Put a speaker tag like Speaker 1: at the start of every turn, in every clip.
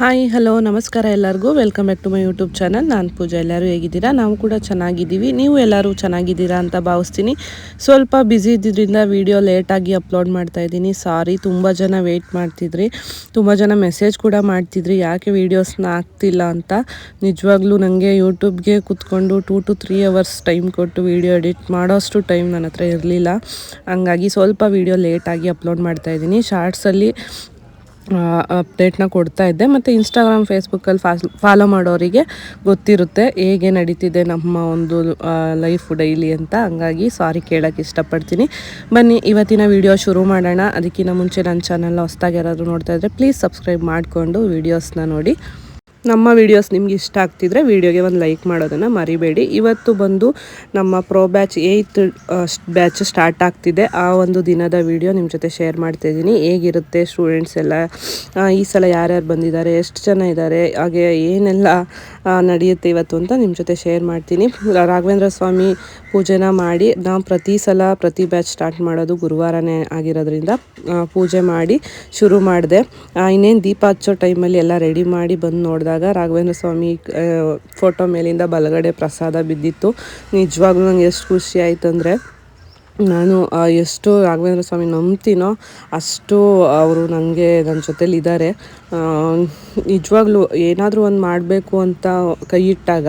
Speaker 1: Hi, hello, ನಮಸ್ಕಾರ ಎಲ್ಲರಿಗೂ. Welcome back to my YouTube channel ನಾನು ಪೂಜಾ. ಎಲ್ಲರೂ ಹೇಗಿದ್ದೀರಾ? ನಾವು ಕೂಡ ಚೆನ್ನಾಗಿದ್ದೀವಿ. ನೀವು ಎಲ್ಲರೂ ಚೆನ್ನಾಗಿದ್ದೀರಾ ಅಂತ ಭಾವಿಸ್ತೀನಿ. ಸ್ವಲ್ಪ ಬ್ಯುಸಿ ಇದ್ದಿದ್ದರಿಂದ ವೀಡಿಯೋ ಲೇಟಾಗಿ ಅಪ್ಲೋಡ್ ಮಾಡ್ತಾ ಇದ್ದೀನಿ. ಸಾರಿ ತುಂಬ ಜನ ವೆಯ್ಟ್ ಮಾಡ್ತಿದ್ರಿ. ತುಂಬ ಜನ ಮೆಸೇಜ್ ಕೂಡ ಮಾಡ್ತಿದ್ರಿ. ಯಾಕೆ ವೀಡಿಯೋಸ್ನ ಆಗ್ತಿಲ್ಲ ಅಂತ? ನಿಜವಾಗ್ಲೂ ನನಗೆ ಯೂಟ್ಯೂಬ್ಗೆ ಕೂತ್ಕೊಂಡು two to three hours time ಕೊಟ್ಟು ವೀಡಿಯೋ ಎಡಿಟ್ ಮಾಡೋಷ್ಟು ಟೈಮ್ ನನ್ನ ಹತ್ರ ಇರಲಿಲ್ಲ. ಹಂಗಾಗಿ ಸ್ವಲ್ಪ ವೀಡಿಯೋ ಲೇಟಾಗಿ ಅಪ್ಲೋಡ್ ಮಾಡ್ತಾ ಇದ್ದೀನಿ. ಶಾರ್ಟ್ಸಲ್ಲಿ ಅಪ್ಡೇಟ್ನ ಕೊಡ್ತಾ ಇದ್ದೆ. ಮತ್ತು ಇನ್ಸ್ಟಾಗ್ರಾಮ್ ಫೇಸ್ಬುಕ್ಕಲ್ಲಿ ಫಾಸ್ ಫಾಲೋ ಮಾಡೋರಿಗೆ ಗೊತ್ತಿರುತ್ತೆ ಹೇಗೆ ನಡೀತಿದೆ ನಮ್ಮ ಒಂದು ಲೈಫ್ ಡೈಲಿ ಅಂತ. ಹಂಗಾಗಿ ಸಾರಿ ಕೇಳೋಕ್ಕೆ ಇಷ್ಟಪಡ್ತೀನಿ. ಬನ್ನಿ, ಇವತ್ತಿನ ವಿಡಿಯೋ ಶುರು ಮಾಡೋಣ. ಅದಕ್ಕಿಂತ ಮುಂಚೆ ನನ್ನ ಚಾನಲ್ನ ಹೊಸ್ದಾಗಿ ಯಾರಾದರೂ ನೋಡ್ತಾ ಇದ್ದರೆ ಪ್ಲೀಸ್ ಸಬ್ಸ್ಕ್ರೈಬ್ ಮಾಡಿಕೊಂಡು ವೀಡಿಯೋಸ್ನ ನೋಡಿ. ನಮ್ಮ ವಿಡಿಯೋಸ್ ನಿಮ್ಗೆ ಇಷ್ಟ ಆಗ್ತಿದ್ರೆ ವಿಡಿಯೋಗೆ ಒಂದು ಲೈಕ್ ಮಾಡೋದನ್ನು ಮರಿಬೇಡಿ. ಇವತ್ತು ಬಂದು ನಮ್ಮ pro batch eighth batch start ಆಗ್ತಿದೆ. ಆ ಒಂದು ದಿನದ ವಿಡಿಯೋ ನಿಮ್ಮ ಜೊತೆ ಶೇರ್ ಮಾಡ್ತಾ ಇದ್ದೀನಿ. ಹೇಗಿರುತ್ತೆ ಸ್ಟೂಡೆಂಟ್ಸ್ ಎಲ್ಲ? ಈ ಸಲ ಯಾರ್ಯಾರು ಬಂದಿದ್ದಾರೆ? ಎಷ್ಟು ಜನ ಇದ್ದಾರೆ ಹಾಗೆ ಏನೆಲ್ಲ ನಡೆಯುತ್ತೆ ಇವತ್ತು ಅಂತ ನಿಮ್ಮ ಜೊತೆ ಶೇರ್ ಮಾಡ್ತೀನಿ. ರಾಘವೇಂದ್ರ ಸ್ವಾಮಿ ಪೂಜೆನ ಮಾಡಿ ನಾವು ಪ್ರತಿ ಸಲ, ಪ್ರತಿ ಬ್ಯಾಚ್ ಸ್ಟಾರ್ಟ್ ಮಾಡೋದು ಗುರುವಾರನೇ ಆಗಿರೋದ್ರಿಂದ ಪೂಜೆ ಮಾಡಿ ಶುರು ಮಾಡಿದೆ. ಇನ್ನೇನು ದೀಪ ಹಚ್ಚೋ ಟೈಮಲ್ಲಿ ಎಲ್ಲ ರೆಡಿ ಮಾಡಿ ಬಂದು ನೋಡಿದಾಗ ರಾಘವೇಂದ್ರ ಸ್ವಾಮಿ ಫೋಟೋ ಮೇಲಿಂದ ಬಲಗಡೆ ಪ್ರಸಾದ ಬಿದ್ದಿತ್ತು. ನಿಜವಾಗ್ಲೂ ನಂಗೆ ಎಷ್ಟು ಖುಷಿ ಆಯ್ತು ಅಂದರೆ ನಾನು ಎಷ್ಟು ರಾಘವೇಂದ್ರ ಸ್ವಾಮಿ ನಂಬ್ತೀನೋ ಅಷ್ಟು ಅವರು ನನಗೆ ನನ್ನ ಜೊತೇಲಿ ಇದ್ದಾರೆ ನಿಜವಾಗ್ಲೂ ಏನಾದರೂ ಒಂದು ಮಾಡಬೇಕು ಅಂತ ಕೈ ಇಟ್ಟಾಗ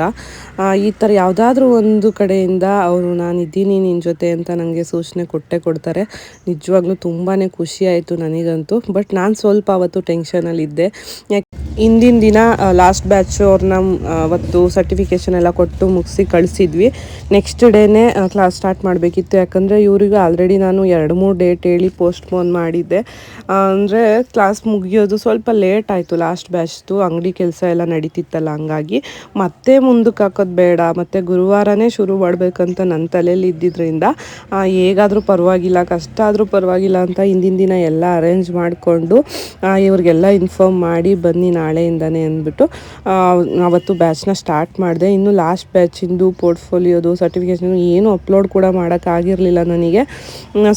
Speaker 1: ಈ ಥರ ಯಾವುದಾದ್ರೂ ಒಂದು ಕಡೆಯಿಂದ ಅವರು ನಾನು ಇದ್ದೀನಿ ನಿನ್ನ ಜೊತೆ ಅಂತ ನನಗೆ ಸೂಚನೆ ಕೊಟ್ಟೆ ಕೊಡ್ತಾರೆ. ನಿಜವಾಗ್ಲೂ ತುಂಬಾ ಖುಷಿ ಆಯಿತು ನನಗಂತೂ. ಬಟ್ ನಾನು ಸ್ವಲ್ಪ ಅವತ್ತು ಟೆನ್ಷನಲ್ಲಿದ್ದೆ ಯಾಕೆ ಹಿಂದಿನ ದಿನ ಲಾಸ್ಟ್ ಬ್ಯಾಚ್ ಅವ್ರನ್ನ ಅವತ್ತು ಸರ್ಟಿಫಿಕೇಷನ್ ಎಲ್ಲ ಕೊಟ್ಟು ಮುಗಿಸಿ ಕಳಿಸಿದ್ವಿ. ನೆಕ್ಸ್ಟ್ ಡೇನೇ ಕ್ಲಾಸ್ ಸ್ಟಾರ್ಟ್ ಮಾಡಬೇಕಿತ್ತು. ಯಾಕಂದರೆ ಇವರಿಗೂ ಆಲ್ರೆಡಿ ನಾನು ಎರಡು ಮೂರು ಡೇಟ್ ಹೇಳಿ ಪೋಸ್ಟ್ಪೋನ್ ಮಾಡಿದ್ದೆ. ಅಂದರೆ ಕ್ಲಾಸ್ ಮುಗಿಯೋದು ಸ್ವಲ್ಪ ಲೇಟ್ ಆಯಿತು ಲಾಸ್ಟ್ ಬ್ಯಾಚ್ದು ಅಂಗಡಿ ಕೆಲಸ ಎಲ್ಲ ನಡೀತಿತ್ತಲ್ಲ, ಹಂಗಾಗಿ. ಮತ್ತೆ ಮುಂದಕ್ಕೆ ಹಾಕೋದು ಬೇಡ. ಮತ್ತು ಗುರುವಾರನೇ ಶುರು ಮಾಡಬೇಕಂತ ನನ್ನ ತಲೆಯಲ್ಲಿ ಇದ್ದಿದ್ದರಿಂದ ಹೇಗಾದರೂ ಪರವಾಗಿಲ್ಲ, ಕಷ್ಟ ಆದರೂ ಪರವಾಗಿಲ್ಲ ಅಂತ ಹಿಂದಿನ ದಿನ ಎಲ್ಲ ಅರೇಂಜ್ ಮಾಡಿಕೊಂಡು ಇವ್ರಿಗೆಲ್ಲ ಇನ್ಫಾರ್ಮ್ ಮಾಡಿ ಬನ್ನಿ ನಾಳೆಯಿಂದನೇ ಅಂದ್ಬಿಟ್ಟು ಅವತ್ತು ಬ್ಯಾಚ್ನ ಸ್ಟಾರ್ಟ್ ಮಾಡಿದೆ. ಇನ್ನು ಲಾಸ್ಟ್ ಬ್ಯಾಚಿಂದು ಪೋರ್ಟ್ಫೋಲಿಯೋದು ಸರ್ಟಿಫಿಕೇಷನ್ ಏನು ಅಪ್ಲೋಡ್ ಕೂಡ ಮಾಡೋಕ್ಕಾಗಿರಲಿಲ್ಲ ನನಗೆ.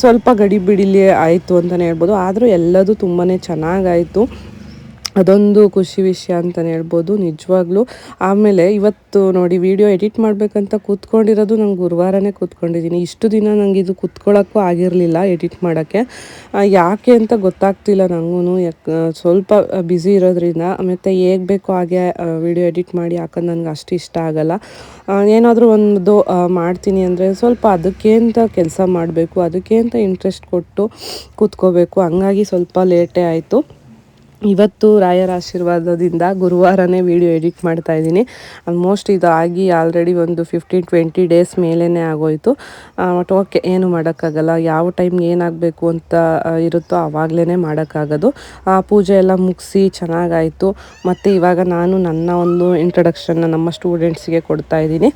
Speaker 1: ಸ್ವಲ್ಪ ಗಡಿಬಿಡಿಲಿ ಆಯಿತು ಅಂತಲೇ ಹೇಳ್ಬೋದು. ಆದರೂ ಎಲ್ಲದೂ ತುಂಬಾ ಚೆನ್ನಾಗಾಯಿತು ಅದೊಂದು ಖುಷಿ ವಿಷಯ ಅಂತಲೇ ಹೇಳ್ಬೋದು, ನಿಜವಾಗ್ಲೂ. ಆಮೇಲೆ ಇವತ್ತು ನೋಡಿ ವಿಡಿಯೋ ಎಡಿಟ್ ಮಾಡಬೇಕಂತ ಕೂತ್ಕೊಂಡಿರೋದು ನಂಗೆ ಗುರುವಾರನೇ ಕೂತ್ಕೊಂಡಿದ್ದೀನಿ ಇಷ್ಟು ದಿನ ನಂಗೆ ಇದು ಕೂತ್ಕೊಳ್ಳೋಕ್ಕೂ ಆಗಿರಲಿಲ್ಲ ಎಡಿಟ್ ಮಾಡೋಕ್ಕೆ. ಯಾಕೆ ಅಂತ ಗೊತ್ತಾಗ್ತಿಲ್ಲ ನನಗೂ ಸ್ವಲ್ಪ ಬ್ಯುಸಿ ಇರೋದ್ರಿಂದ, ಮತ್ತು ಹೇಗೆ ಬೇಕೋ ಹಾಗೆ ವಿಡಿಯೋ ಎಡಿಟ್ ಮಾಡಿ ಯಾಕಂದ್ರೆ ನನಗೆ ಅಷ್ಟು ಇಷ್ಟ ಆಗಲ್ಲ. ಏನಾದರೂ ಒಂದು ಮಾಡ್ತೀನಿ ಅಂದರೆ ಸ್ವಲ್ಪ ಅದಕ್ಕೆ ಅಂತ ಕೆಲಸ ಮಾಡಬೇಕು ಅದಕ್ಕೆ ಅಂತ ಇಂಟ್ರೆಸ್ಟ್ ಕೊಟ್ಟು ಕೂತ್ಕೋಬೇಕು. ಹಂಗಾಗಿ ಸ್ವಲ್ಪ ಲೇಟೇ ಆಯಿತು. ಇವತ್ತು ರಾಯರ ಆಶೀರ್ವಾದದಿಂದ ಗುರುವಾರನೇ ವಿಡಿಯೋ ಎಡಿಟ್ ಮಾಡ್ತಾ ಇದ್ದೀನಿ. ಆಲ್ಮೋಸ್ಟ್ ಇದು ಆಗಿ ಆಲ್ರೆಡಿ ಒಂದು ಫಿಫ್ಟೀನ್ ಟ್ವೆಂಟಿ ಡೇಸ್ ಮೇಲೇ ಆಗೋಯಿತು. ಬಟ್ ಓಕೆ ಏನು ಮಾಡೋಕ್ಕಾಗಲ್ಲ. ಯಾವ ಟೈಮ್ಗೆ ಏನಾಗಬೇಕು ಅಂತ ಇರುತ್ತೋ ಆವಾಗಲೇ ಮಾಡೋಕ್ಕಾಗೋದು. ಆ, ಪೂಜೆ ಎಲ್ಲ ಮುಗಿಸಿ ಚೆನ್ನಾಗಾಯಿತು. ಮತ್ತು ಇವಾಗ ನಾನು ನನ್ನ ಒಂದು ಇಂಟ್ರಡಕ್ಷನ್ನ ನಮ್ಮ ಸ್ಟೂಡೆಂಟ್ಸಿಗೆ ಕೊಡ್ತಾ ಇದ್ದೀನಿ.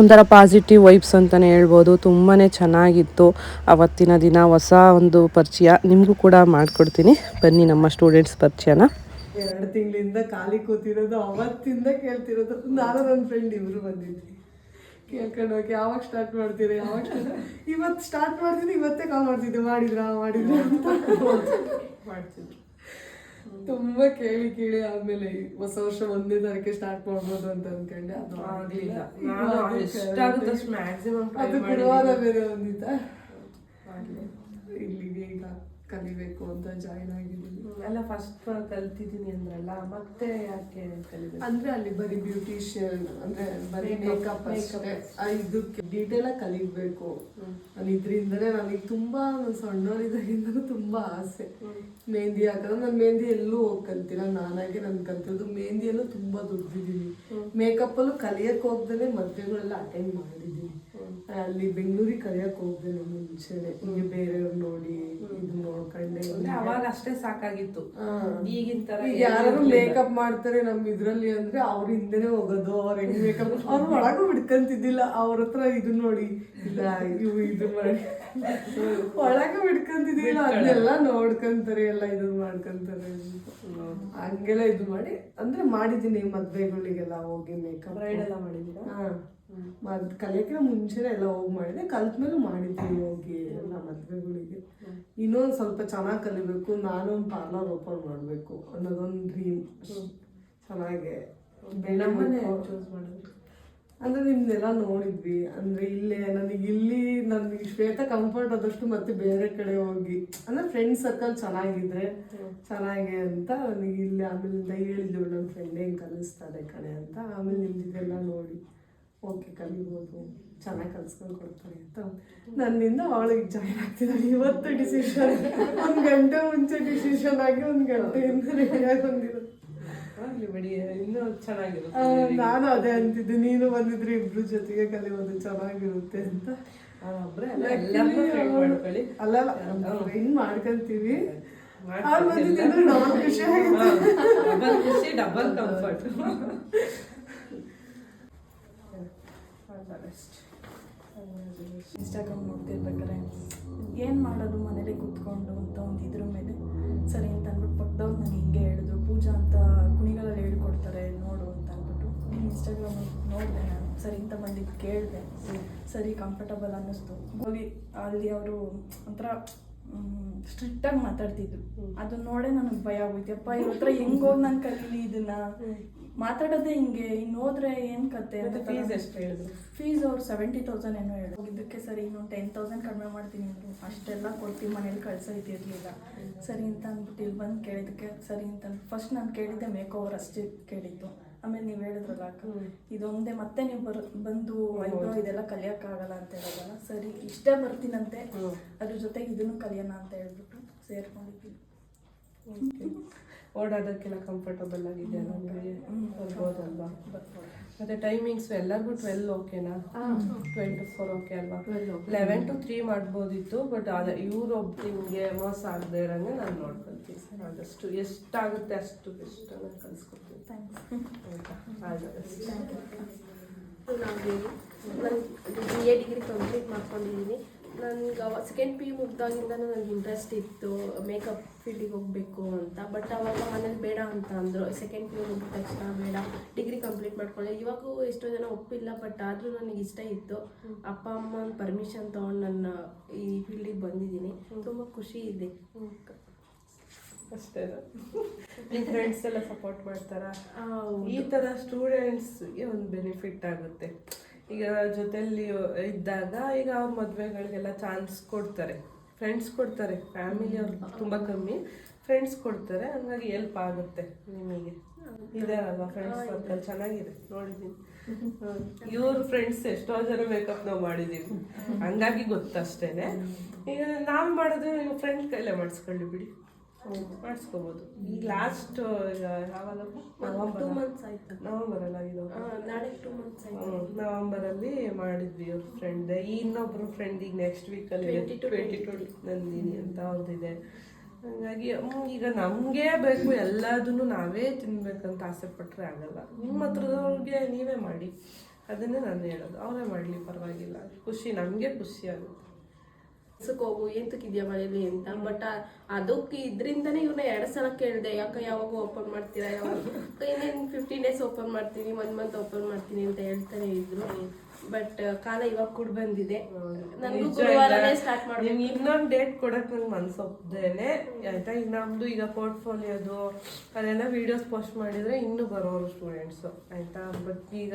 Speaker 1: ಒಂಥರ ಪಾಸಿಟಿವ್ ವೈಬ್ಸ್ ಅಂತಲೇ ಹೇಳ್ಬೋದು. ತುಂಬಾ ಚೆನ್ನಾಗಿತ್ತು ಅವತ್ತಿನ ದಿನ ಹೊಸ ಒಂದು ಪರಿಚಯ. ನಿಮಗೂ ಕೂಡ ಮಾಡಿಕೊಡ್ತೀನಿ. ಬನ್ನಿ ನಮ್ಮ ಸ್ಟೂಡೆಂಟ್ಸ್ ಪರಿಚಯನ.
Speaker 2: ಎರಡು ತಿಂಗಳಿಂದ ಖಾಲಿ ಕೂತಿರೋದು, ಅವತ್ತಿಂದ ಕೇಳ್ತಿರೋದು. ನಾನು ನನ್ನ ಫ್ರೆಂಡ್ ಇವರು ಬಂದಿದ್ವಿ ಕೇಳ್ಕೊಂಡು ಹೋಗಿ, ಯಾವಾಗ ಸ್ಟಾರ್ಟ್ ಮಾಡ್ತೀರಿ, ಯಾವಾಗ ಇವತ್ತು ಸ್ಟಾರ್ಟ್ ಮಾಡ್ತೀನಿ, ಇವತ್ತೇ ಕಾಲ್ ಮಾಡ್ತಿದ್ದೆ. ಮಾಡಿದ್ರಾ ಮಾಡಿದ್ರಾ ಅಂತ. ಮಾಡ್ತಿದ್ರು ತುಂಬಾ ಕೇಳಿ ಕೇಳಿ ಆದ್ಮೇಲೆ ಹೊಸ ವರ್ಷ ಒಂದೇ ತಾರೀಕೆ ಸ್ಟಾರ್ಟ್ ಮಾಡ್ಬೋದು ಅಂತ ಅನ್ಕೊಂಡೆ. ಅದು ಆಗ್ಲಿಲ್ಲ. ಅದು ಗುರುವಾರ ಬೇರೆ ಒಂದಿತ್ತ ಕಲಿಬೇಕು ಅಂತ ಜಾಯಿನ್ ಆಗಿದ್ದೀನಿ.
Speaker 1: ಎಲ್ಲ ಫಸ್ಟ್ ಕಲ್ತಿದ್ದೀನಿ ಅಂದ್ರಲ್ಲ ಮತ್ತೆ ಯಾಕೆ ಕಲಿಬೇಕು?
Speaker 2: ಅಂದ್ರೆ ಅಲ್ಲಿ ಬರೀ ಬ್ಯೂಟಿಷಿಯನ್ ಅಂದ್ರೆ ಬರೀ ಮೇಕಪ್ ಇದು ಡೀಟೇಲ್ ಆಗಿ ಕಲಿಬೇಕು. ಅಲ್ಲಿ ಇದ್ರಿಂದನೇ ನನಗೆ ತುಂಬಾ ನಾನು ತುಂಬಾ ಆಸೆ. ಮೆಹಂದಿ ಹಾಕೋದು ನಾನು ಮೆಹಂದಿ ಎಲ್ಲೂ ಹೋಗಿ ಕಲ್ತಿಲ್ಲ. ನಾನಾಗೆ ನಾನು ಕಲ್ತಿರೋದು ಮೆಹಂದಿಯಲ್ಲೂ ತುಂಬಾ ದುಡ್ಡಿದ್ದೀನಿ ಮೇಕಪ್ ಅಲ್ಲೂ ಹೋಗ್ದೇ ಮದ್ವೆಗಳೆಲ್ಲ ಅಟೆಂಡ್ ಮಾಡಿದ್ದೀನಿ. ಅಲ್ಲಿ ಬೆಂಗಳೂರಿಗೆ ಕಲಿಯಕ್ ಹೋಗ್ದೇನೆ ಮುಂಚೆನೆ ಹಿಂಗೆ ಬೇರೆಯವ್ರು ನೋಡಿ ಇದು ನೋಡ್ಕೊಂಡೆ.
Speaker 1: ಅವಾಗ ಅಷ್ಟೇ ಸಾಕಾಗಿತ್ತು. ಈಗಿನ ತರ
Speaker 2: ಯಾರು ಮೇಕಪ್ ಮಾಡ್ತಾರೆ ನಮ್ ಇದ್ರಲ್ಲಿ ಅಂದ್ರೆ ಅವ್ರ ಹಿಂದೆನೆ ಹೋಗೋದು ಅವ್ರ ಹೆಂಗ್ ಮೇಕಪ್ ಅವ್ರು ಒಳಗೂ ಬಿಡ್ಕಂತಿದ್ದಿಲ್ಲ ಅವ್ರ ಹತ್ರ ಇದು ನೋಡಿ. ಇಲ್ಲ ಇವು ಇದು ಮಾಡಿ. ಒಳಗೂ ಬಿಡ್ಕಂತಿದ್ದಿಲ್ಲ ಅದನ್ನೆಲ್ಲ ನೋಡ್ಕಂತಾರೆ ಎಲ್ಲ ಇದು ಮಾಡ್ಕಂತಾರೆ. ಹಂಗೆಲ್ಲ ಇದು ಮಾಡಿ ಅಂದ್ರೆ ಮಾಡಿದ್ದೀನಿ ಮದ್ವೆಗಳಿಗೆಲ್ಲ ಹೋಗಿ ಮೇಕಪ್
Speaker 3: ಎಲ್ಲ ಮಾಡಿದ್ದೀರಾ?
Speaker 2: ಹಾ. ಮದ್ ಕಲಿಯಕ್ಕಿಂತ ಮುಂಚೆನೆ ಎಲ್ಲ ಹೋಗಿ ಮಾಡಿದೆ. ಕಲ್ತ್ಮೇಲೆ ಮಾಡಿದ್ದೀನಿ ಹೋಗಿ ಎಲ್ಲ ಮದ್ವೆಗಳಿಗೆ. ಇನ್ನೊಂದು ಸ್ವಲ್ಪ ಚೆನ್ನಾಗಿ ಕಲಿಬೇಕು ನಾನು ಒಂದು ಪಾರ್ಲರ್ ಓಪನ್ ಮಾಡಬೇಕು ಅನ್ನೋದೊಂದು ಡ್ರೀಮ್ ಚೆನ್ನಾಗೆ ಬೆಳಬೇಕು
Speaker 3: ಚೂಸ್ ಮಾಡಿದ್ರಿ.
Speaker 2: ಅಂದ್ರೆ ನಿಮ್ಮನ್ನೆಲ್ಲ ನೋಡಿದ್ವಿ. ಅಂದ್ರೆ ಇಲ್ಲೇ ನನಗೆ ಇಲ್ಲಿ ನನಗೆ ಶ್ವೇತ ಕಂಫರ್ಟ್ ಆದಷ್ಟು ಮತ್ತೆ ಬೇರೆ ಕಡೆ ಹೋಗಿ. ಅಂದ್ರೆ ಫ್ರೆಂಡ್ ಸರ್ಕಲ್ ಚೆನ್ನಾಗಿದ್ರೆ ಚೆನ್ನಾಗಿ ಅಂತ ನನಗೆ ಇಲ್ಲಿ ಆಮೇಲಿಂದ ಹೇಳಿದ್ಲು ನನ್ನ ಫ್ರೆಂಡ್ ಹೆಂಗೆ ಕಲಿಸ್ತಾರೆ ಕಣೆ ಅಂತ. ಆಮೇಲೆ ನಿಮ್ದಿದೆಲ್ಲ ನೋಡಿ. ಓಕೆ ಕಲಿಬೋದು. ಚೆನ್ನಾಗಿ ಕಲ್ಸ್ಕೊಂಡು ಕೊಡ್ತಾರೆ ಅಂತ. ನನ್ನಿಂದ ಅವಳಿಗೆ ಜಾಯ್ನ್ ಆಗ್ತಿದ್ದಾಳೆ. ಇವತ್ತು ಡಿಸಿಷನ್ ಒಂದು ಗಂಟೆ ಮುಂಚೆ ಡಿಸಿಷನ್ ಆಗಿ ಒಂದು ಗಂಟೆಯಿಂದ ರೆಡಿಯಾಗಿ ಬಂದಿರೋದು
Speaker 3: ಆಗ್ಲಿ ಬಿಡಿ ಇನ್ನೂ ಚೆನ್ನಾಗಿರುತ್ತೆ.
Speaker 2: ನಾನು ಅದೇ ಅಂತಿದ್ದೆ ನೀನು ಬಂದಿದ್ರೆ ಇಬ್ರು ಜೊತೆಗೆ ಕಲಿಯೋದು ಚೆನ್ನಾಗಿರುತ್ತೆ ಅಂತ.
Speaker 3: ಅಲ್ಲ ಫ್ರೆಂಡ್
Speaker 2: ಮಾಡ್ಕೊಂತೀವಿ. ಖುಷಿ
Speaker 3: ಡಬಲ್ ಕಂಫರ್ಟ್
Speaker 4: ಇನ್ಸ್ಟಾಗ್ರಾಮ್ ನೋಡ್ತಿರ್ಬೇಕಾರೆ ಏನು ಮಾಡೋದು ಮನೇಲಿ ಕೂತ್ಕೊಂಡು ಅಂತ ಒಂದು ಇದ್ರ ಮೇಲೆ. ಸರಿ ಅಂತ ಅಂದ್ಬಿಟ್ಟು ಪಕ್ಕದವ್ರು ನನಗೆ ಹಿಂಗೆ ಹೇಳಿದ್ರು. ಪೂಜಾ ಅಂತ ಕುಣಿಗಳಲ್ಲಿ ಹೇಳ್ಕೊಡ್ತಾರೆ ನೋಡು ಅಂತ ಅಂದ್ಬಿಟ್ಟು. ಇನ್ಸ್ಟಾಗ್ರಾಮ್ ನೋಡಿದೆ ನಾನು. ಸರಿ ಅಂತ ಬಂದಿದ್ದು ಕೇಳಿದೆ. ಸರಿ ಕಂಫರ್ಟಬಲ್ ಅನ್ನಿಸ್ತು. ಹೋಗಿ ಅಲ್ಲಿ ಅವರು ಒಂಥರ ಸ್ಟ್ರಿಕ್ಟಾಗಿ ಮಾತಾಡ್ತಿದ್ರು. ಅದನ್ನ ನೋಡೇ ನನಗೆ ಭಯ ಆಗೋಯ್ತು. ಅಪ್ಪ ಇವ್ರ ಹತ್ರ ಹೆಂಗ್ ಹೋಗಿ ನಾನು ಕಲೀಲಿ ಇದನ್ನ? ಮಾತಾಡೋದೇ ಹಿಂಗೆ ಇನ್ನು ಹೋದ್ರೆ ಏನು ಕತೆ
Speaker 3: ಫೀಸ್ ಎಷ್ಟು ಹೇಳಿದ್ರು?
Speaker 4: ಫೀಸ್ ಅವ್ರು ಸೆವೆಂಟಿ ತೌಸಂಡ್ ಏನೋ ಹೇಳಿ ಹೋಗಿದ್ದಕ್ಕೆ ಸರಿ ಇನ್ನೊಂದು ಟೆನ್ ತೌಸಂಡ್ ಕಡಿಮೆ ಮಾಡ್ತೀನಿ ಅಂದ್ರು. ಅಷ್ಟೆಲ್ಲ ಕೊಡ್ತೀವಿ ಮನೇಲಿ ಕಳ್ಸೋದಿರ್ಲಿಲ್ಲ ಸರಿ ಅಂತ ಅಂದ್ಬಿಟ್ಟು ಇಲ್ಲಿ ಬಂದು ಕೇಳಿದ್ದಕ್ಕೆ ಸರಿ ಅಂತ ಫಸ್ಟ್ ನಾನು ಕೇಳಿದ್ದೆ ಮೇಕ್ ಓವರ್ ಅಷ್ಟೇ ಕೇಳಿದ್ದು. ಆಮೇಲೆ ನೀವು ಹೇಳಿದ್ರಲ್ಲ ಅಕ್ಕ ಇದೊಂದೇ ಮತ್ತೆ ನೀವು ಬರ್ ಬಂದು ಐಬ್ರೋ ಇದೆಲ್ಲ ಕಲಿಯೋಕ್ಕಾಗಲ್ಲ ಅಂತ ಹೇಳೋದಲ್ಲ ಸರಿ ಇಷ್ಟೇ ಬರ್ತೀನಂತೆ. ಅದ್ರ ಜೊತೆಗೆ ಇದನ್ನು ಕಲಿಯೋಣ ಅಂತ ಹೇಳ್ಬಿಟ್ಟು ಸೇರ್ಕೊಂಡಿದ್ವಿ
Speaker 3: ಓಡಾಡೋಕ್ಕೆಲ್ಲ ಕಂಫರ್ಟಬಲ್ ಆಗಿದೆ ನಮಗೆ. ಬರ್ಬೋದಲ್ವಾ? ಮತ್ತೆ ಟೈಮಿಂಗ್ಸ್ ಎಲ್ಲರಿಗೂ ಟ್ವೆಲ್ ಓಕೆನಾ ಟ್ವೆಲ್ ಟು ಫೋರ್ ಓಕೆ ಅಲ್ವಾ? ಲೆವೆನ್ ಟು ತ್ರೀ ಮಾಡ್ಬೋದಿತ್ತು ಬಟ್ ಅದೇ ಇವರು ನಿಮಗೆ ಮೋಸ ಆಗದೆ ಇರೋಂಗೆ ನಾನು ನೋಡ್ಕೊಳ್ತೀನಿ ಸರ್. ಆದಷ್ಟು ಎಷ್ಟಾಗುತ್ತೆ ಅಷ್ಟು ಬೆಸ್ಟ್ ನಾನು ಕಲಿಸ್ಕೊಡ್ತೀನಿ. ಆಯ್ತಾ?
Speaker 5: ಎ ಡಿಗ್ರಿ ಕಂಪ್ಲೀಟ್ ಮಾಡ್ಕೊಂಡಿದ್ದೀನಿ ನನಗೆ ಅವ ಸೆಕೆಂಡ್ ಪಿ ಯು ಮುಗ್ದಾಗಿಂದನೂ ನನಗೆ ಇಂಟ್ರೆಸ್ಟ್ ಇತ್ತು ಮೇಕಪ್ ಫೀಲ್ಡಿಗೆ ಹೋಗಬೇಕು ಅಂತ. ಬಟ್ ಅವಾಗ ಮನೇಲಿ ಬೇಡ ಅಂತ ಅಂದರು. ಸೆಕೆಂಡ್ ಪಿ ಯು ಮುಗಿದ ತಕ್ಷಣ ಬೇಡ ಡಿಗ್ರಿ ಕಂಪ್ಲೀಟ್ ಮಾಡ್ಕೊಂಡೆ. ಇವಾಗೂ ಎಷ್ಟೋ ಜನ ಒಪ್ಪಿಲ್ಲ ಬಟ್ ಆದರೂ ನನಗೆ ಇಷ್ಟ ಇತ್ತು. ಅಪ್ಪ ಅಮ್ಮನ ಪರ್ಮಿಷನ್ ತೊಗೊಂಡು ನನ್ನ ಈ ಫೀಲ್ಡಿಗೆ ಬಂದಿದ್ದೀನಿ. ತುಂಬ ಖುಷಿ ಇದೆ.
Speaker 3: ಅಷ್ಟೇ ನಿಮ್ಮ ಫ್ರೆಂಡ್ಸ್ ಎಲ್ಲ ಸಪೋರ್ಟ್ ಮಾಡ್ತಾರಾ. ಈ ಥರ ಸ್ಟೂಡೆಂಟ್ಸ್ಗೆ ಒಂದು ಬೆನಿಫಿಟ್ ಆಗುತ್ತೆ. ಈಗ ಜೊತೆಯಲ್ಲಿ ಇದ್ದಾಗ ಈಗ ಅವ್ರ ಮದುವೆಗಳಿಗೆಲ್ಲ ಚಾನ್ಸ್ ಕೊಡ್ತಾರೆ. ಫ್ರೆಂಡ್ಸ್ ಕೊಡ್ತಾರೆ. ಫ್ಯಾಮಿಲಿ ಅವ್ರು ತುಂಬ ಕಮ್ಮಿ. ಫ್ರೆಂಡ್ಸ್ ಕೊಡ್ತಾರೆ. ಹಂಗಾಗಿ ಹೆಲ್ಪ್ ಆಗುತ್ತೆ ನಿಮಗೆ. ಇದೆ ಅಲ್ವಾ ಫ್ರೆಂಡ್ಸ್ ಸರ್ಕಲ್ ಚೆನ್ನಾಗಿದೆ. ನೋಡಿದ್ದೀನಿ ಇವ್ರ ಫ್ರೆಂಡ್ಸ್ ಎಷ್ಟೋ ಜನ ಮೇಕಪ್ ನಾವು ಮಾಡಿದ್ದೀವಿ ಹಂಗಾಗಿ ಗೊತ್ತಷ್ಟೇನೆ. ಈಗ ನಾನು ಮಾಡಿದ್ರೆ ನಿಮ್ಮ ಫ್ರೆಂಡ್ ಕೈಲೇ ಮಾಡಿಸ್ಕೊಳ್ಳಿ ಬಿಡಿ. ಮಾಡಿಸ್ಕೋಬೋದು. ಈಗ ಲಾಸ್ಟ್ ಯಾವಾಗ ನವಂಬರ್
Speaker 5: ಟೂ ಮಂತ್ಸ್
Speaker 3: ನವಂಬರ್ ಅಲ್ಲ ಮಾಡಿದ್ವಿ ಅವ್ರ ಫ್ರೆಂಡ್ ಇನ್ನೊಬ್ರು ಫ್ರೆಂಡ್ ಈಗ ನೆಕ್ಸ್ಟ್ ವೀಕ್ ಅಲ್ಲಿ
Speaker 5: 22,
Speaker 3: ಟ್ವೆಂಟಿ ಟು ನಂದಿನಿ ಅಂತ ಅವ್ರದ್ದಿದೆ ಹಂಗಾಗಿ ಈಗ ನಮಗೆ ಬೇಕು ಎಲ್ಲದನ್ನು ನಾವೇ ತಿನ್ಬೇಕಂತ ಆಸೆ ಪಟ್ಟರೆ ಆಗಲ್ಲ. ನಿಮ್ಮ ಹತ್ರದವ್ರಿಗೆ ನೀವೇ ಮಾಡಿ. ಅದನ್ನೇ ನಾನು ಹೇಳೋದು. ಅವರೇ ಮಾಡಲಿ ಪರವಾಗಿಲ್ಲ. ಖುಷಿ ನಮಗೆ ಖುಷಿ ಆಗುತ್ತೆ.
Speaker 5: ಕೆಲ್ಸಕ್ಕೆ ಹೋಗು ಏಂತಕ್ಕಿದ್ಯಾ ಮನೇಲಿ ಅಂತ. ಬಟ್ ಅದಕ್ಕೆ ಇದರಿಂದನೇ ಇವ್ರನ್ನ ಎರಡು ಸಲ ಕೇಳಿದೆ ಯಾಕೆ ಯಾವಾಗ ಓಪನ್ ಮಾಡ್ತೀರಾ ಯಾವಾಗ? ಇನ್ನೇನು ಫಿಫ್ಟೀನ್ ಡೇಸ್ ಓಪನ್ ಮಾಡ್ತೀನಿ ಒನ್ ಮಂತ್ ಓಪನ್ ಮಾಡ್ತೀನಿ ಅಂತ ಹೇಳ್ತಾನೆ ಇದ್ರು. ಬಟ್ ಕಾಲ ಇವಾಗ ಕೂಡ ಬಂದಿದೆ. ನನಗೂ ಗುರುವಾರನೇ ಸ್ಟಾರ್ಟ್
Speaker 3: ಇನ್ನೊಂದು ಡೇಟ್ ಕೊಡಕ್ ನಂಗೆ ಮನ್ಸು ಒಪ್ದೇನೆ ಆಯ್ತಾ? ಈಗ ನಮ್ದು ಈಗ ಪೋರ್ಟ್ಫೋಲಿಯೋದು ಅದೆಲ್ಲ ವಿಡಿಯೋಸ್ ಪೋಸ್ಟ್ ಮಾಡಿದ್ರೆ ಇನ್ನೂ ಬರೋರು ಸ್ಟೂಡೆಂಟ್ಸು ಆಯ್ತಾ? ಬಟ್ ಈಗ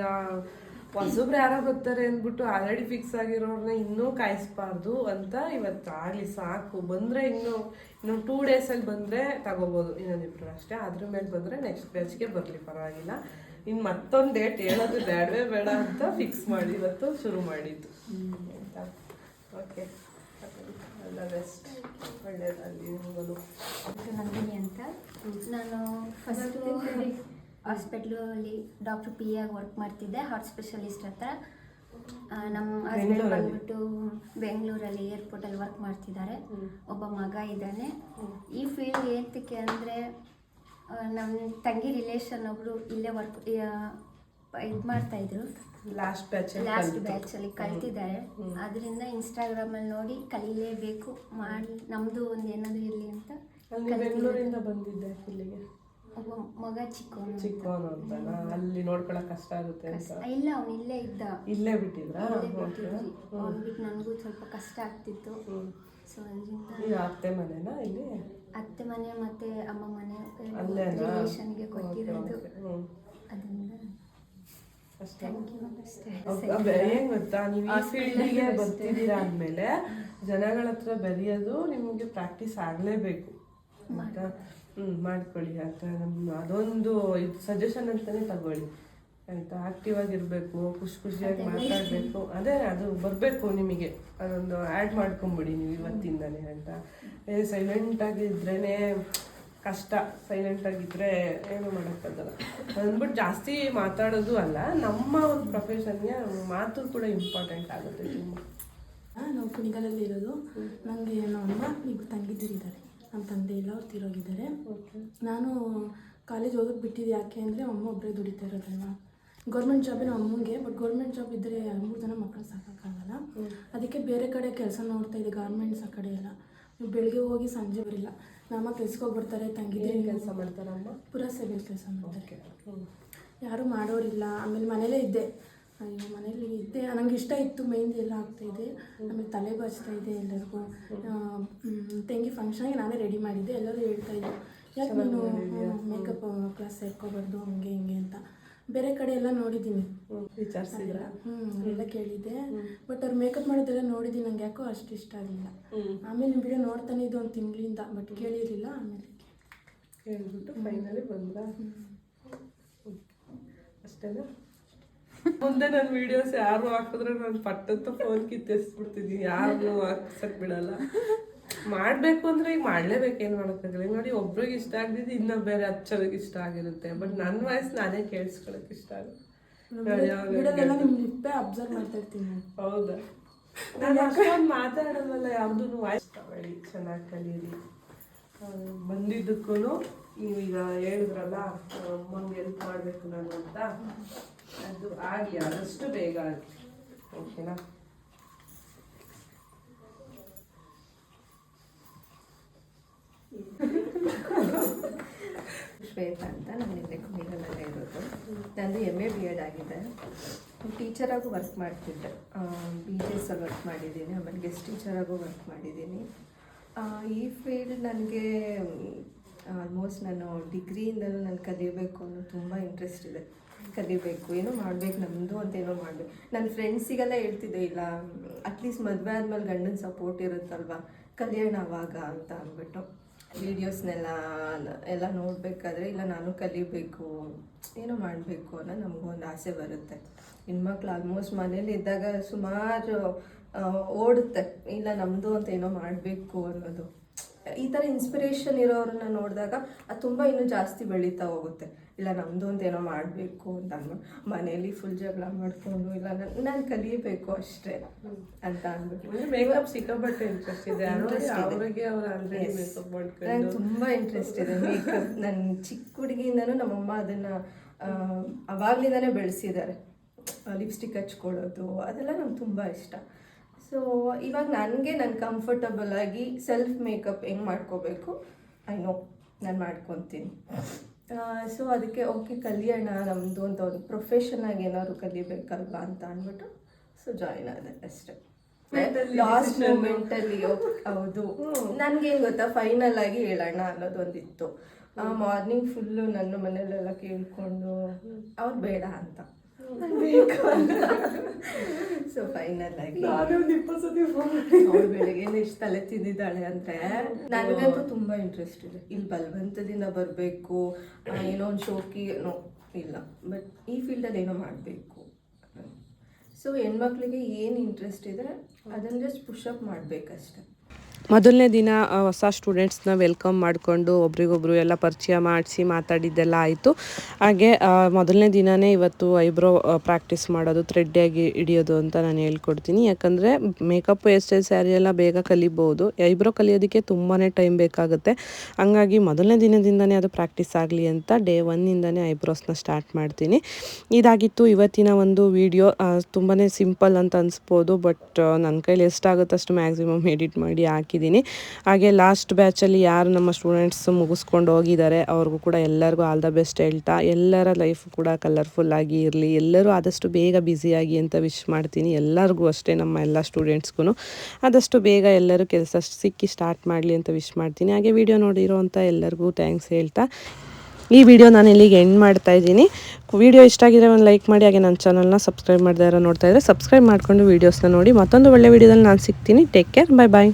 Speaker 3: ಹೊಸಬ್ರು ಯಾರೋ ಗೊತ್ತಾರೆ ಅಂದ್ಬಿಟ್ಟು ಆಲ್ರೆಡಿ ಫಿಕ್ಸ್ ಆಗಿರೋರ್ನ ಇನ್ನೂ ಕಾಯಿಸ್ಬಾರ್ದು ಅಂತ ಇವತ್ತು ಆಗಲಿ ಸಾಕು. ಬಂದರೆ ಇನ್ನು ಇನ್ನು ಟೂ ಡೇಸಲ್ಲಿ ಬಂದರೆ ತಗೋಬೋದು. ಇನ್ನೊಂದಿಬ್ರು ಅಷ್ಟೇ. ಅದ್ರ ಮೇಲೆ ಬಂದರೆ ನೆಕ್ಸ್ಟ್ ಬ್ಯಾಚ್ಗೆ ಬರಲಿ ಪರವಾಗಿಲ್ಲ. ಇನ್ನು ಮತ್ತೊಂದು ಡೇಟ್ ಹೇಳೋದು ಬೇಡವೇ ಬೇಡ ಅಂತ ಫಿಕ್ಸ್ ಮಾಡಿ. ಇವತ್ತು ಶುರು ಮಾಡಿದ್ದು. ಆಯ್ತಾ? ಓಕೆ ಎಲ್ಲ ಬೆಸ್ಟ್ ನಿಮಗೂ
Speaker 6: ಅಂತ. ನಾನು ಫಸ್ಟು ಹಾಸ್ಪಿಟ್ಲಲ್ಲಿ ಡಾಕ್ಟರ್ ಪಿ ಆಗಿ ವರ್ಕ್ ಮಾಡ್ತಿದ್ದೆ ಹಾರ್ಟ್ ಸ್ಪೆಷಲಿಸ್ಟ್ ಹತ್ರ. ನಮ್ಮ ಹಸ್ಬೆಂಡ್? ಬಂದ್ಬಿಟ್ಟು ಬೆಂಗಳೂರಲ್ಲಿ ಏರ್ಪೋರ್ಟಲ್ಲಿ ವರ್ಕ್ ಮಾಡ್ತಿದ್ದಾರೆ. ಒಬ್ಬ ಮಗ ಇದ್ದಾನೆ. ಈ ಫೀಲ್ಡ್ ಏತಕ್ಕೆ ಅಂದರೆ ನಮ್ಮ ತಂಗಿ ರಿಲೇಷನ್ ಒಬ್ಬರು ಇಲ್ಲೇ ವರ್ಕ್ ಇದು ಮಾಡ್ತಾಯಿದ್ರು
Speaker 3: ಲಾಸ್ಟ್ ಬ್ಯಾಚ್
Speaker 6: ಲಾಸ್ಟ್ ಬ್ಯಾಚಲ್ಲಿ ಕಲ್ತಿದ್ದಾರೆ. ಅದರಿಂದ ಇನ್ಸ್ಟಾಗ್ರಾಮಲ್ಲಿ ನೋಡಿ ಕಲೀಲೇಬೇಕು ಮಾಡಿ ನಮ್ಮದು ಒಂದು ಏನಾದರೂ ಇರಲಿ ಅಂತ
Speaker 3: ಬೆಂಗಳೂರಿಂದ ಬಂದಿದ್ದೆ ಇಲ್ಲಿಗೆ
Speaker 6: ಒಬ್ಬ ಮಗ ಚಿಕ್ಕವನು
Speaker 3: ಚಿಕ್ಕವನು ಅಂತನಾ ಅಲ್ಲಿ ನೋಡ್ಕೊಳಕ್ ಕಷ್ಟ ಆಗುತ್ತೆ ಅಂತ.
Speaker 6: ಇಲ್ಲ ಅವನು ಇಲ್ಲೇ ಇದ್ದ.
Speaker 3: ಇಲ್ಲೇ ಬಿಟ್ಟಿದ್ರಾ?
Speaker 6: ಇಲ್ಲೇ ಬಿಟ್ಟಿದ್ವಿ. ಅವ್ನು ಬಿಟ್ಟು ನನಗೂ ಸ್ವಲ್ಪ ಕಷ್ಟ ಆಗ್ತಿತ್ತು. ಸೊ
Speaker 3: ಈಗ ಅತ್ತೆ ಮನೆನಾ ಇಲ್ಲಿ?
Speaker 6: ಅತ್ತೆ ಮನೆ ಮತ್ತೆ ಅಮ್ಮ ಮನೆ ರಿಲೇಷನ್ಗೆ ಕೊಟ್ಟಿರೋದು. ಅದರಿಂದ
Speaker 3: ಏನ್ ಗೊತ್ತಾ? ನೀವು ಈ ಫೀಲ್ಡಿಗೆ ಬರ್ತಿದ್ದೀರಾ ಅಂದ್ಮೇಲೆ ಜನಗಳ ಹತ್ರ ಬೆರೆಯೋದು ನಿಮಗೆ ಪ್ರಾಕ್ಟೀಸ್ ಆಗ್ಲೇಬೇಕು. ಹ್ಮ್ ಮಾಡ್ಕೊಳ್ಳಿ ಥರ ನಮ್ಮ ಅದೊಂದು ಇದು ಸಜೆಷನ್ ಅಂತಾನೆ ತಗೊಳ್ಳಿ. ಆಯ್ತಾ? ಆಕ್ಟಿವ್ ಆಗಿರ್ಬೇಕು ಖುಷಿ ಖುಷಿಯಾಗಿ ಮಾತಾಡಬೇಕು. ಅದೇ ಅದು ಬರಬೇಕು ನಿಮಗೆ. ಅದೊಂದು ಆ್ಯಡ್ ಮಾಡ್ಕೊಂಬಿಡಿ ನೀವು ಇವತ್ತಿಂದಾನೆ ಅಂತ ಏ ಸೈಲೆಂಟ್ ಆಗಿದ್ರೇನೆ ಕಷ್ಟ. ಸೈಲೆಂಟ್ ಆಗಿದ್ರೆ ಏನು ಮಾಡೋಕ್ಕಾಗಲ್ಲ. ಅಂದ್ಬಿಟ್ಟು ಜಾಸ್ತಿ ಮಾತಾಡೋದು ಅಲ್ಲ ನಮ್ಮ ಒಂದು ಪ್ರೊಫೆಷನ್ಗೆ ಮಾತು ಕೂಡ ಇಂಪಾರ್ಟೆಂಟ್ ಆಗುತ್ತೆ ತುಂಬ.
Speaker 7: ಆ, ನಾವು ಕುಣಿಗಲಲ್ಲಿ ಇರೋದು. ನನಗೆ ನಮ್ಮ ತಂಗಿದ್ದಿರಿದ್ದಾರೆ. ನಮ್ಮ ತಂದೆ ಇಲ್ಲ ಅವ್ರು ತೀರೋಗಿದ್ದಾರೆ. ನಾನು ಕಾಲೇಜ್ ಓದಕ್ಕೆ ಬಿಟ್ಟಿದ್ದು ಯಾಕೆ ಅಂದರೆ ಅಮ್ಮ ಒಬ್ಬರೇ ದುಡಿತಾ ಇರೋದಲ್ವಾ. ಗೌರ್ಮೆಂಟ್ ಜಾಬೇ ನಮ್ಮ ಅಮ್ಮಂಗೆ ಬಟ್ ಗೌರ್ಮೆಂಟ್ ಜಾಬ್ ಇದ್ದರೆ ಮೂರು ಜನ ಮಕ್ಕಳು ಸಾಕೋಕ್ಕಾಗಲ್ಲ ಅದಕ್ಕೆ ಬೇರೆ ಕಡೆ ಕೆಲಸ ನೋಡ್ತಾ ಇದೆ ಗಾರ್ಮೆಂಟ್ಸ್ ಆ ಕಡೆ ಎಲ್ಲ. ಬೆಳಗ್ಗೆ ಹೋಗಿ ಸಂಜೆ ಬರಿಲ್ಲ. ನಮ್ಮ ಕೆಲ್ಸಕ್ಕೆ ಹೋಗಿ ಬರ್ತಾರೆ ತಂಗಿದ್ರೆ
Speaker 3: ಕೆಲಸ ಮಾಡ್ತಾರೆ
Speaker 7: ಅಮ್ಮ ಪುರ ಸೇವೆಲ್ ಕೆಲಸ ಮಾಡ್ತಾರೆ. ಯಾರೂ ಮಾಡೋರಿಲ್ಲ. ಆಮೇಲೆ ಮನೇಲೇ ಇದ್ದೆ. ಅಯ್ಯೋ ಮನೇಲಿ ಇದ್ದೆ ನನಗೆ ಇಷ್ಟ ಇತ್ತು ಮೆಹಂದಿ ಎಲ್ಲ ಆಗ್ತಾಯಿದೆ ಆಮೇಲೆ ತಲೆ ಬಾಚ್ತಾ ಇದೆ ಎಲ್ಲರಿಗೂ. ತೆಂಗಿ ಫಂಕ್ಷನ್ಗೆ ನಾನೇ ರೆಡಿ ಮಾಡಿದ್ದೆ ಎಲ್ಲರೂ ಹೇಳ್ತಾ ಇದ್ರು ಯಾಕೆ ನೀನು ಮೇಕಪ್ ಕ್ಲಾಸ್ ಸೇರ್ಕೋಬಾರ್ದು ಹಂಗೆ ಹಿಂಗೆ ಅಂತ. ಬೇರೆ ಕಡೆ ಎಲ್ಲ ನೋಡಿದ್ದೀನಿ.
Speaker 3: ವಿಚಾರಿಸಿದ್ರ?
Speaker 7: ಹ್ಞೂ ಎಲ್ಲ ಕೇಳಿದ್ದೆ. ಬಟ್ ಅವ್ರು ಮೇಕಪ್ ಮಾಡೋದೆಲ್ಲ ನೋಡಿದ್ದೀನಿ ನಂಗೆ ಯಾಕೋ ಅಷ್ಟು ಇಷ್ಟ ಆಗಲಿಲ್ಲ. ಆಮೇಲೆ ನಿಮ್ಮ ವಿಡಿಯೋ ನೋಡ್ತಾನೆ ಇದ್ದು ಒಂದು ತಿಂಗಳಿಂದ ಬಟ್ ಕೇಳಿರಲಿಲ್ಲ ಆಮೇಲೆ
Speaker 3: ಹೇಳ್ಬಿಟ್ಟು ಫೈನಲಿ ಬಂದ ಅಷ್ಟೇನಾ? ಮುಂದೆ ನನ್ನ ವಿಡಿಯೋಸ್ ಯಾರು ಹಾಕಿದ್ರೆ ನಾನು ಪಟ್ಟಂತ ಫೋನ್ ಕಿತ್ತೆಸ್ಬಿಡ್ತೀನಿ. ಯಾರು ಹಾಕ್ಸಕ್ ಬಿಡಲ್ಲ. ಮಾಡ್ಬೇಕು ಅಂದ್ರೆ ಈಗ ಮಾಡ್ಲೇಬೇಕು ಏನ್ ಮಾಡೋಕ್ಕಾಗಲ್ಲ. ನೋಡಿ ಒಬ್ರಿಗೆ ಇಷ್ಟ ಆಗದಿದ್ದು ಇನ್ನ ಬೇರೆ ಹತ್ತು ಇಷ್ಟ ಆಗಿರುತ್ತೆ. ಬಟ್ ನನ್ನ ವಾಯ್ಸ್ ನಾನೇ ಕೇಳಿಸ್ಕೊಳಕ್ ಇಷ್ಟ ಆಗುತ್ತೆ.
Speaker 7: ಅಬ್ಸರ್ವ್ ಮಾಡ್ತಾ ಇರ್ತೀನಿ.
Speaker 3: ಹೌದಾ? ನಾನು ಅಷ್ಟೊಂದು ಮಾತಾಡೋದಲ್ಲ ಯಾವ್ದು ವಾಯ್ಸ್ ತಗೊಳ್ಳಿ. ಚೆನ್ನಾಗಿ ಕಲೀರಿ. ಬಂದಿದ್ದಕ್ಕೂ ನೀವೀಗ ಹೇಳಿದ್ರಲ್ಲ ಅಮ್ಮಂಗೆ ಹೆಲ್ಪ್ ಮಾಡಬೇಕು ನಾನು ಅಂತ. ಅದು ಆಗಲಿ ಆದಷ್ಟು ಬೇಗ ಆಗಲಿ ಓಕೆನಾ
Speaker 8: ಶ್ವೇತಾ ಅಂತ ನಾನು ಇಲ್ಲೇ ಕುಣಿಗಲಲ್ಲೇ ಇರೋದು. ನಂದು ಎಂ ಎ ಬಿ ಎಡ್ ಆಗಿದೆ. ಟೀಚರಾಗೂ ವರ್ಕ್ ಮಾಡ್ತಿದ್ದೆ. ಬಿ ಜಿ ಎಸ್ ಅಲ್ಲಿ ವರ್ಕ್ ಮಾಡಿದ್ದೀನಿ. ಆಮೇಲೆ ಗೆಸ್ಟ್ ಟೀಚರಾಗೂ ವರ್ಕ್ ಮಾಡಿದ್ದೀನಿ. ಈ ಫೀಲ್ಡ್ ನನಗೆ ಆಲ್ಮೋಸ್ಟ್ ನಾನು ಡಿಗ್ರಿಯಿಂದಲೂ ನಾನು ಕಲಿಯಬೇಕು ಅನ್ನೋ ತುಂಬ ಇಂಟ್ರೆಸ್ಟ್ ಇದೆ. ಕಲಿಬೇಕು, ಏನೋ ಮಾಡ್ಬೇಕು ನಮ್ಮದು ಅಂತ ಏನೋ ಮಾಡಬೇಕು. ನನ್ನ ಫ್ರೆಂಡ್ಸಿಗೆಲ್ಲ ಹೇಳ್ತಿದ್ದೆ, ಇಲ್ಲ ಅಟ್ಲೀಸ್ಟ್ ಮದುವೆ ಆದ್ಮೇಲೆ ಗಂಡನ ಸಪೋರ್ಟ್ ಇರುತ್ತಲ್ವ, ಕಲಿಯೋಣ ಅವಾಗ ಅಂತ ಅಂದ್ಬಿಟ್ಟು. ವೀಡಿಯೋಸ್ನೆಲ್ಲ ಎಲ್ಲ ನೋಡಬೇಕಾದ್ರೆ, ಇಲ್ಲ, ನಾನು ಕಲಿಬೇಕು, ಏನೋ ಮಾಡಬೇಕು ಅನ್ನೋ ನಮಗೊಂದು ಆಸೆ ಬರುತ್ತೆ. ಹೆಣ್ಮಕ್ಳು ಆಲ್ಮೋಸ್ಟ್ ಮನೇಲಿ ಇದ್ದಾಗ ಸುಮಾರು ಓಡುತ್ತೆ, ಇಲ್ಲ ನಮ್ಮದು ಅಂತ ಏನೋ ಮಾಡಬೇಕು ಅನ್ನೋದು. ಈ ಥರ ಇನ್ಸ್ಪಿರೇಷನ್ ಇರೋರನ್ನ ನೋಡಿದಾಗ, ಅದು ತುಂಬ ಇನ್ನೂ ಜಾಸ್ತಿ ಬೆಳೀತಾ ಹೋಗುತ್ತೆ. ಇಲ್ಲ ನಮ್ಮದು ಅಂತ ಏನೋ ಮಾಡಬೇಕು ಅಂತ ಅಂದ್ಬಿಟ್ಟು ಮನೇಲಿ ಫುಲ್ ಜಗಳ ಮಾಡಿಕೊಂಡು ಇಲ್ಲ ನಾನು ಕಲಿಯಬೇಕು ಅಷ್ಟೇ ಅಂತ ಅಂದ್ಬಿಟ್ಟು.
Speaker 3: ಮೇಕಪ್ ಸಿಕ್ಕಾಪಟ್ಟೆ ಇಂಟ್ರೆಸ್ಟ್ ಇದೆ. ಅವರಿಗೆ ಅವ್ರ
Speaker 8: ಅಂದರೆ.
Speaker 3: ಮೇಕಪ್
Speaker 8: ನಂಗೆ
Speaker 3: ಮಾಡ್ಕೊಂಡು.
Speaker 8: ತುಂಬ ಇಂಟ್ರೆಸ್ಟ್ ಇದೆ ಮೇಕಪ್ ನನ್ನ ಚಿಕ್ಕ ಹುಡುಗಿಯಿಂದನೂ ನಮ್ಮಮ್ಮ ಅದನ್ನು ಅವಾಗ್ಲಿಂದನೇ ಬೆಳೆಸಿದ್ದಾರೆ. ಲಿಪ್ಸ್ಟಿಕ್ ಹಚ್ಕೊಳ್ಳೋದು ಅದೆಲ್ಲ ನಂಗೆ ತುಂಬ ಇಷ್ಟ. ಸೊ ಇವಾಗ ನನಗೆ ನಾನು ಕಂಫರ್ಟಬಲ್ ಆಗಿ ಸೆಲ್ಫ್ ಮೇಕಪ್ ಹೆಂಗೆ ಮಾಡ್ಕೋಬೇಕು? ಐ ನೋ ನಾನು ಮಾಡ್ಕೊತೀನಿ. ಸೊ ಅದಕ್ಕೆ ಓಕೆ ಕಲಿಯೋಣ ನಮ್ಮದು ಅಂತ ಒಂದು ಪ್ರೊಫೆಷನ್ ಆಗಿ ಏನಾದ್ರು ಕಲಿಬೇಕಲ್ವಾ ಅಂತ ಅಂದ್ಬಿಟ್ಟು ಸೊ ಜಾಯಿನ್ ಆದೆ ಅಷ್ಟೇ. ಲಾಸ್ಟ್ ಮೂಮೆಂಟ್ ಅಲ್ಲಿ ಹೌದು. ನನಗೇನು ಗೊತ್ತಾ ಫೈನಲ್ ಆಗಿ ಹೇಳೋಣ ಅನ್ನೋದೊಂದಿತ್ತು. ಮಾರ್ನಿಂಗ್ ಫುಲ್ಲು ನನ್ನ ಮನೇಲೆಲ್ಲ ಕೇಳ್ಕೊಂಡು ಅವ್ರು ಬೇಡ ಅಂತ. ಸೊ ಫೈನಲ್ ಆಗಿ.
Speaker 3: ನಾನೇ ಒಂದು ಇಪ್ಪತ್ತು ಸತಿ ಫೋನ್
Speaker 8: ಅವಳು ಬೆಳಗ್ಗೆ ಇಷ್ಟು ತಲೆ ತಿಂದಿದ್ದಾಳೆ ಅಂದ್ರೆ ನನಗಂತೂ ತುಂಬಾ ಇಂಟ್ರೆಸ್ಟ್ ಇದೆ. ಇಲ್ಲಿ ಬಲವಂತದಿಂದ ಬರಬೇಕು. ಏನೋ ಒಂದು ಶೋಕಿ ಏನೋ ಇಲ್ಲ. ಬಟ್ ಈ ಫೀಲ್ಡಲ್ಲಿ ಏನೋ ಮಾಡಬೇಕು. ಸೊ ಹೆಣ್ಮಕ್ಳಿಗೆ ಏನು ಇಂಟ್ರೆಸ್ಟ್ ಇದೆ ಅದನ್ನು ಜಸ್ಟ್ ಪುಷಪ್ ಮಾಡಬೇಕಷ್ಟೆ.
Speaker 3: ಮೊದಲನೇ ದಿನ ಹೊಸ ಸ್ಟೂಡೆಂಟ್ಸ್ನ ವೆಲ್ಕಮ್ ಮಾಡಿಕೊಂಡು ಒಬ್ರಿಗೊಬ್ರು ಎಲ್ಲ ಪರಿಚಯ ಮಾಡಿಸಿ ಮಾತಾಡಿದ್ದೆಲ್ಲ ಆಯಿತು. ಹಾಗೆ ಮೊದಲನೇ ದಿನವೇ ಇವತ್ತು ಐಬ್ರೋ ಪ್ರಾಕ್ಟೀಸ್ ಮಾಡೋದು ಥ್ರೆಡ್ಡಾಗಿ ಹಿಡಿಯೋದು ಅಂತ ನಾನು ಹೇಳ್ಕೊಡ್ತೀನಿ. ಯಾಕಂದರೆ ಮೇಕಪ್ ಹೇರ್ ಸ್ಟೈಲ್ ಸ್ಯಾರಿ ಎಲ್ಲ ಬೇಗ ಕಲಿಬೋದು. ಐಬ್ರೋ ಕಲಿಯೋದಕ್ಕೆ ತುಂಬಾ ಟೈಮ್ ಬೇಕಾಗುತ್ತೆ. ಹಂಗಾಗಿ ಮೊದಲನೇ ದಿನದಿಂದನೇ ಅದು ಪ್ರಾಕ್ಟೀಸ್ ಆಗಲಿ ಅಂತ ಡೇ ಒನ್ನಿಂದನೇ ಐಬ್ರೋಸ್ನ ಸ್ಟಾರ್ಟ್ ಮಾಡ್ತೀನಿ. ಇದಾಗಿತ್ತು ಇವತ್ತಿನ ಒಂದು ವಿಡಿಯೋ ತುಂಬಾ ಸಿಂಪಲ್ ಅಂತ ಅನಿಸ್ಬೋದು ಬಟ್ ನನ್ನ ಕೈಲಿ ಎಷ್ಟಾಗುತ್ತೆ ಅಷ್ಟು ಮ್ಯಾಕ್ಸಿಮಮ್ ಎಡಿಟ್ ಮಾಡಿ ಹಾಕಿದ್ದೀನಿ.
Speaker 1: ಹಾಕಿದ್ದೀನಿ. ಹಾಗೆ ಲಾಸ್ಟ್ ಬ್ಯಾಚಲ್ಲಿ ಯಾರು ನಮ್ಮ ಸ್ಟೂಡೆಂಟ್ಸ್ ಮುಗಿಸ್ಕೊಂಡು ಹೋಗಿದ್ದಾರೆ, ಅವ್ರಿಗೂ ಕೂಡ ಎಲ್ಲರಿಗೂ ಆಲ್ ದ ಬೆಸ್ಟ್ ಹೇಳ್ತಾ, ಎಲ್ಲರ ಲೈಫ್ ಕೂಡ ಕಲರ್ಫುಲ್ ಆಗಿ ಇರಲಿ, ಎಲ್ಲರೂ ಆದಷ್ಟು ಬೇಗ ಬ್ಯುಸಿಯಾಗಿ ಅಂತ ವಿಶ್ ಮಾಡ್ತೀನಿ. ಎಲ್ಲರಿಗೂ ಅಷ್ಟೇ ನಮ್ಮ ಎಲ್ಲ ಸ್ಟೂಡೆಂಟ್ಸ್ಗೂ ಆದಷ್ಟು ಬೇಗ ಎಲ್ಲರೂ ಕೆಲಸ ಸಿಕ್ಕಿ ಸ್ಟಾರ್ಟ್ ಮಾಡಲಿ ಅಂತ ವಿಶ್ ಮಾಡ್ತೀನಿ. ಹಾಗೆ ವಿಡಿಯೋ ನೋಡಿರೋ ಅಂತ ಎಲ್ಲರಿಗೂ ಥ್ಯಾಂಕ್ಸ್ ಹೇಳ್ತಾ. ಈ ವಿಡಿಯೋ ನಾನು ಇಲ್ಲಿಗೆ ಎಂಡ್ ಮಾಡ್ತಾ ಇದ್ದೀನಿ. ವಿಡಿಯೋ ಇಷ್ಟ ಆಗಿದ್ರೆ ಒಂದು ಲೈಕ್ ಮಾಡಿ, ಹಾಗೆ ನನ್ನ ಚಾನಲ್ನ ಸಬ್ಸ್ಕ್ರೈಬ್ ಮಾಡಿದಾರ ನೋಡ್ತಾ ಇದ್ದರೆ ಸಬ್ಸ್ಕ್ರೈಬ್ ಮಾಡಿಕೊಂಡು ವೀಡಿಯೋಸ್ನ ನೋಡಿ. ಮತ್ತೊಂದು ಒಳ್ಳೆ ವೀಡಿಯೋದಲ್ಲಿ ನಾನು ಸಿಗ್ತೀನಿ. Take care bye bye